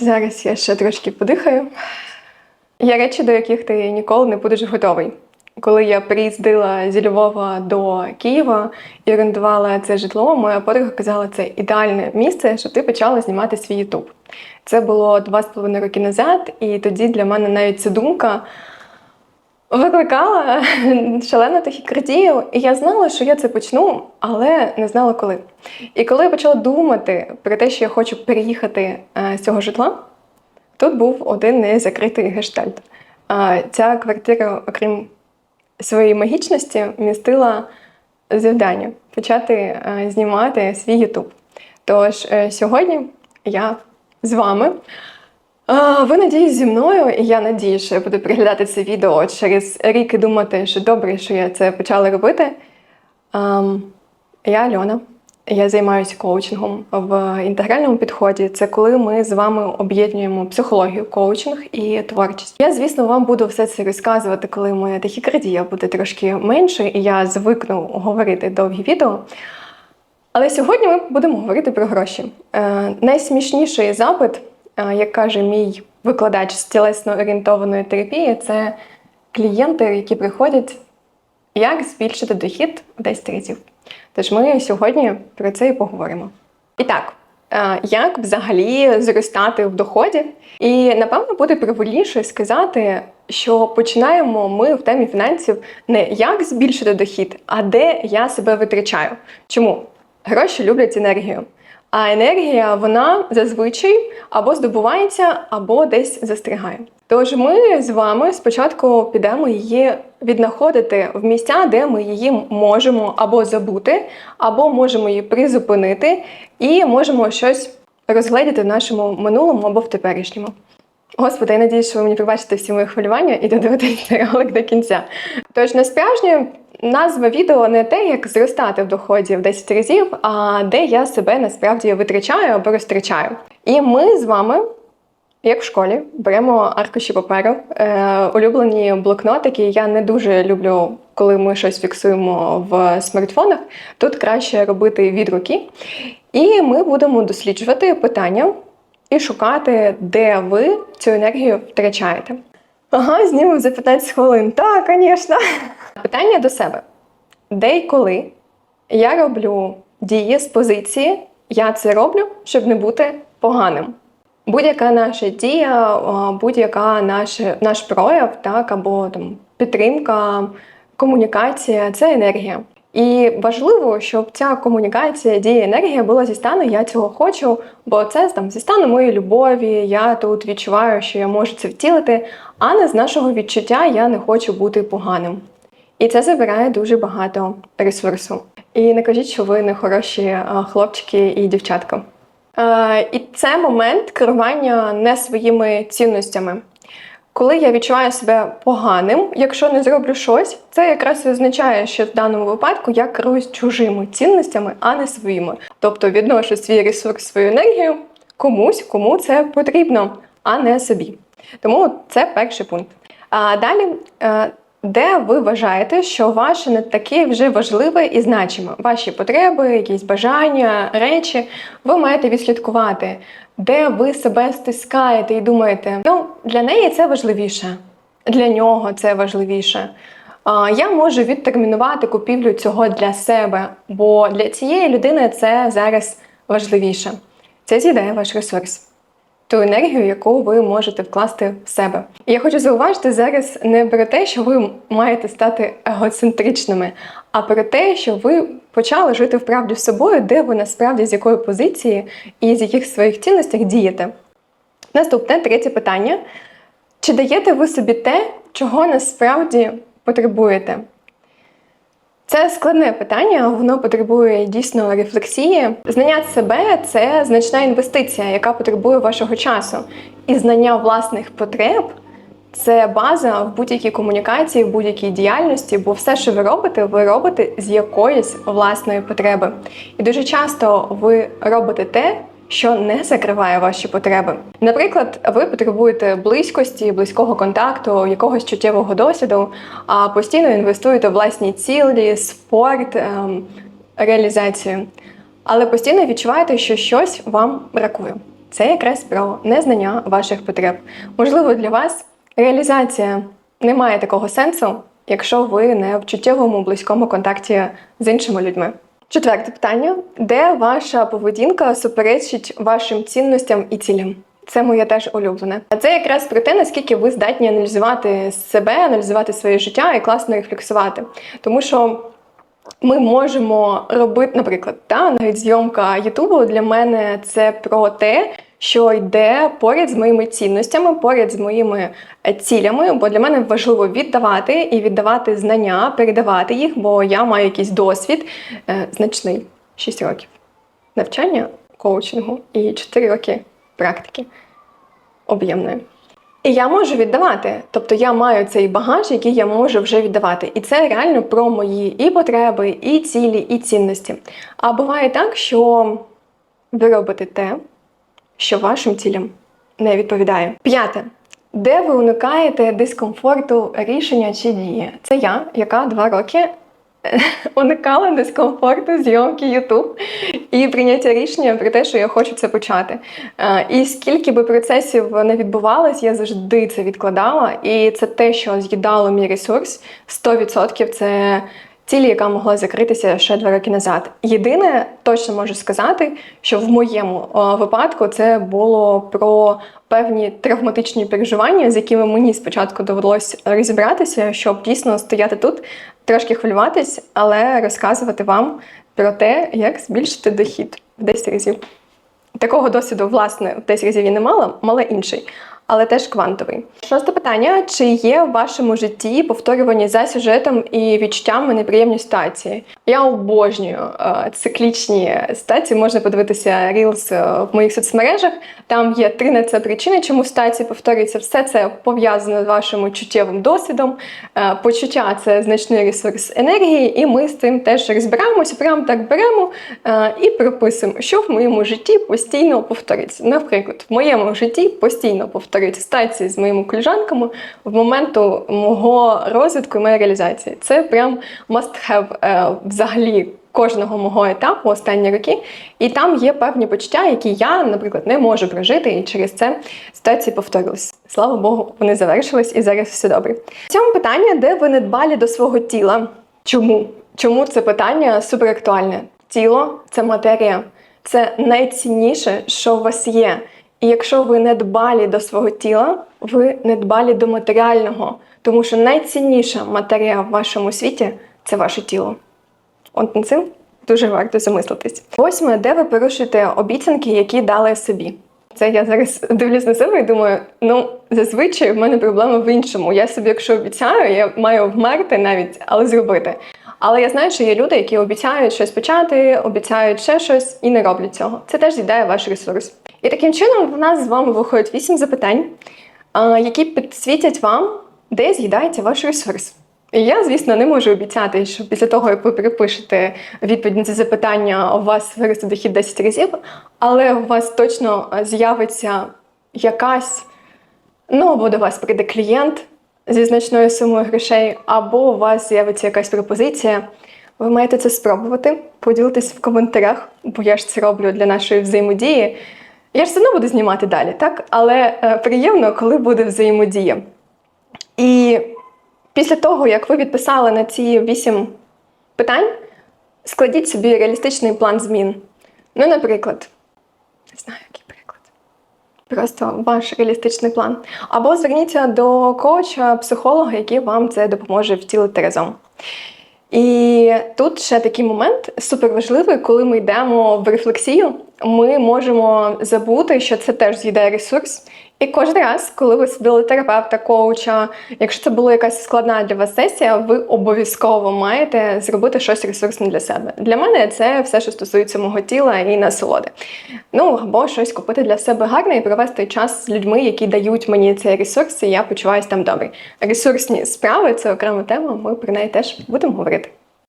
Зараз я ще трошки подихаю. Є речі, до яких ти ніколи не будеш готовий. Коли я приїздила зі Львова до Києва і орендувала це житло, моя подруга казала, це ідеальне місце, щоб ти почала знімати свій Ютуб. Це було два з половиною роки назад, і тоді для мене навіть ця думка викликала шалену тахікардію. І я знала, що я це почну, але не знала коли. І коли я почала думати про те, що я хочу переїхати е, з цього житла, тут був один незакритий гештальт. Ця квартира, окрім своєї магічності, містила завдання почати е, знімати свій Ютуб. Тож е, сьогодні я з вами. Ви надіюсь зі мною, і я надію, що я буду переглядати це відео через рік і думати, що добре, що я це почала робити. Я Альона. Я займаюся коучингом в інтегральному підході. Це коли ми з вами об'єднуємо психологію, коучинг і творчість. Я, звісно, вам буду все це розказувати, коли моя тахікардія буде трошки менше, і я звикну говорити довгі відео. Але сьогодні ми будемо говорити про гроші. Е, найсмішніший запит, як каже мій викладач з тілесно орієнтованої терапії, це клієнти, які приходять, як збільшити дохід в 10 разів. Тож ми сьогодні про це і поговоримо. І так, е, як взагалі зростати в доході? І напевно буде привольніше сказати, що починаємо ми в темі фінансів не як збільшити дохід, а де я себе витрачаю. Чому? Гроші люблять енергію. А енергія вона зазвичай або здобувається, або десь застрягає. Тож ми з вами спочатку підемо її віднаходити в місця, де ми її можемо або забути, або можемо її призупинити, і можемо щось розгледіти в нашому минулому або в теперішньому. Господи, я надіюсь, що ви мені пробачите всі мої хвилювання і додивитесь ролик до кінця. Тож насправді назва відео не те, як зростати в доході в 10 разів, а де я себе насправді витрачаю або розтрачаю. І ми з вами. Як в школі, беремо аркуші паперу, е, улюблені блокнотики. Я не дуже люблю, коли ми щось фіксуємо в смартфонах. Тут краще робити від руки. І ми будемо досліджувати питання і шукати, де ви цю енергію втрачаєте. Ага, знімемо за 15 хвилин. Так, звісно. Питання до себе: де і коли я роблю дії з позиції, я це роблю, щоб не бути поганим. Будь-яка наша дія, будь-яка наш, наш прояв, так, або там підтримка, комунікація це енергія. І важливо, щоб ця комунікація, дія, енергія була зі стану Я цього хочу, бо це там зі стану моєї любові. Я тут відчуваю, що я можу це втілити, а не з нашого відчуття я не хочу бути поганим. І це забирає дуже багато ресурсу. І не кажіть, що ви не хороші хлопчики і дівчатка. Е, і це момент керування не своїми цінностями. Коли я відчуваю себе поганим, якщо не зроблю щось, це якраз і означає, що в даному випадку я керуюсь чужими цінностями, а не своїми. Тобто відношу свій ресурс, свою енергію комусь, кому це потрібно, а не собі. Тому це перший пункт. А далі. Де ви вважаєте, що ваше не таке вже важливе і значиме? Ваші потреби, якісь бажання, речі, ви маєте відслідкувати, де ви себе стискаєте і думаєте, ну для неї це важливіше, для нього це важливіше. Я можу відтермінувати купівлю цього для себе, бо для цієї людини це зараз важливіше. Це з'їдає ваш ресурс ту енергію, яку ви можете вкласти в себе. І я хочу зауважити зараз не про те, що ви маєте стати егоцентричними, а про те, що ви почали жити вправді з собою, де ви насправді з якої позиції і з яких своїх цінностях дієте. Наступне третє питання: чи даєте ви собі те, чого насправді потребуєте? Це складне питання, воно потребує дійсно рефлексії. Знання себе це значна інвестиція, яка потребує вашого часу. І знання власних потреб це база в будь-якій комунікації, в будь-якій діяльності, бо все, що ви робите, ви робите з якоїсь власної потреби. І дуже часто ви робите те, що не закриває ваші потреби. Наприклад, ви потребуєте близькості, близького контакту, якогось чуттєвого досвіду, а постійно інвестуєте в власні цілі, спорт, ем, реалізацію. Але постійно відчуваєте, що щось вам бракує. це якраз про незнання ваших потреб. Можливо, для вас реалізація не має такого сенсу, якщо ви не в чуттєвому близькому контакті з іншими людьми. Четверте питання: де ваша поведінка суперечить вашим цінностям і цілям? Це моє теж улюблене. А це якраз про те, наскільки ви здатні аналізувати себе, аналізувати своє життя і класно рефлексувати. Тому що ми можемо робити, наприклад, та навіть зйомка Ютубу для мене це про те, що йде поряд з моїми цінностями, поряд з моїми е, цілями, бо для мене важливо віддавати і віддавати знання, передавати їх, бо я маю якийсь досвід е, значний 6 років навчання коучингу і 4 роки практики об'ємної. І я можу віддавати, тобто я маю цей багаж, який я можу вже віддавати. І це реально про мої і потреби, і цілі, і цінності. А буває так, що ви робите те, що вашим цілям не відповідає. П'яте. Де ви уникаєте дискомфорту рішення чи дії? Це я, яка два роки уникала дискомфорту зйомки YouTube і прийняття рішення про те, що я хочу це почати. Е, І скільки би процесів не відбувалось, я завжди це відкладала. І це те, що з'їдало мій ресурс 100% це цілі, яка могла закритися ще два роки назад. Єдине, точно можу сказати, що в моєму е, випадку це було про певні травматичні переживання, з якими мені спочатку довелося розібратися, щоб дійсно стояти тут, трошки хвилюватись, але розказувати вам про те, як збільшити дохід в 10 разів. Такого досвіду, власне, в 10 разів я не мала, мала інший, але теж квантовий. Шосте питання: чи є в вашому житті повторювані за сюжетом і відчуттями неприємні ситуації? Я обожнюю е, циклічні ситуації. Можна подивитися Reels е, в моїх соцмережах. Там є три на це причини, чому ситуації повторюються. Все це пов'язано з вашим чуттєвим досвідом. Е, почуття це значний ресурс енергії, і ми з цим теж розбираємося. Прямо так беремо і прописуємо, що в моєму житті постійно повторюється. Наприклад, в моєму житті постійно повторюються ситуації з моїми коліжанками в моменту мого розвитку і моєї реалізації. Це прям must have е, взагалі. Кожного мого етапу останні роки, і там є певні почуття, які я, наприклад, не можу прожити, і через це ситуації повторились. Слава Богу, вони завершились і зараз все добре. В цьому питання, де ви не дбалі до свого тіла. Чому? Чому це питання суперактуальне? Тіло це матерія, це найцінніше, що у вас є. І якщо ви не дбалі до свого тіла, ви не дбалі до матеріального, тому що найцінніша матерія в вашому світі це ваше тіло. От над цим дуже варто замислитись. Восьме, де ви порушуєте обіцянки, які дали собі. Це я зараз дивлюсь на себе і думаю, ну зазвичай в мене проблема в іншому. Я собі, якщо обіцяю, я маю вмерти навіть, але зробити. Але я знаю, що є люди, які обіцяють щось почати, обіцяють ще щось і не роблять цього. Це теж з'їдає ваш ресурс. І таким чином в нас з вами виходить вісім запитань, які підсвітять вам, де з'їдається ваш ресурс. І я, звісно, не можу обіцяти, що після того, як ви перепишете відповідь на ці запитання, у вас виросте дохід 10 разів, але у вас точно з'явиться якась, ну або до вас прийде клієнт зі значною сумою грошей, або у вас з'явиться якась пропозиція. Ви маєте це спробувати, поділитись в коментарях, бо я ж це роблю для нашої взаємодії. Я ж все одно буду знімати далі, так? Але е, приємно, коли буде взаємодія. І після того, як ви відписали на ці вісім питань, складіть собі реалістичний план змін. Ну, наприклад, не знаю, який. Просто ваш реалістичний план. Або зверніться до коуча, психолога, який вам це допоможе втілити разом. І тут ще такий момент суперважливий, коли ми йдемо в рефлексію, ми можемо забути, що це теж з'їдає ресурс. І кожен раз, коли ви сидили терапевта, коуча, якщо це була якась складна для вас сесія, ви обов'язково маєте зробити щось ресурсне для себе. Для мене це все, що стосується мого тіла і насолоди. Ну або щось купити для себе гарне і провести час з людьми, які дають мені цей ресурс, і я почуваюся там добре. Ресурсні справи це окрема тема. Ми про неї теж будемо говорити.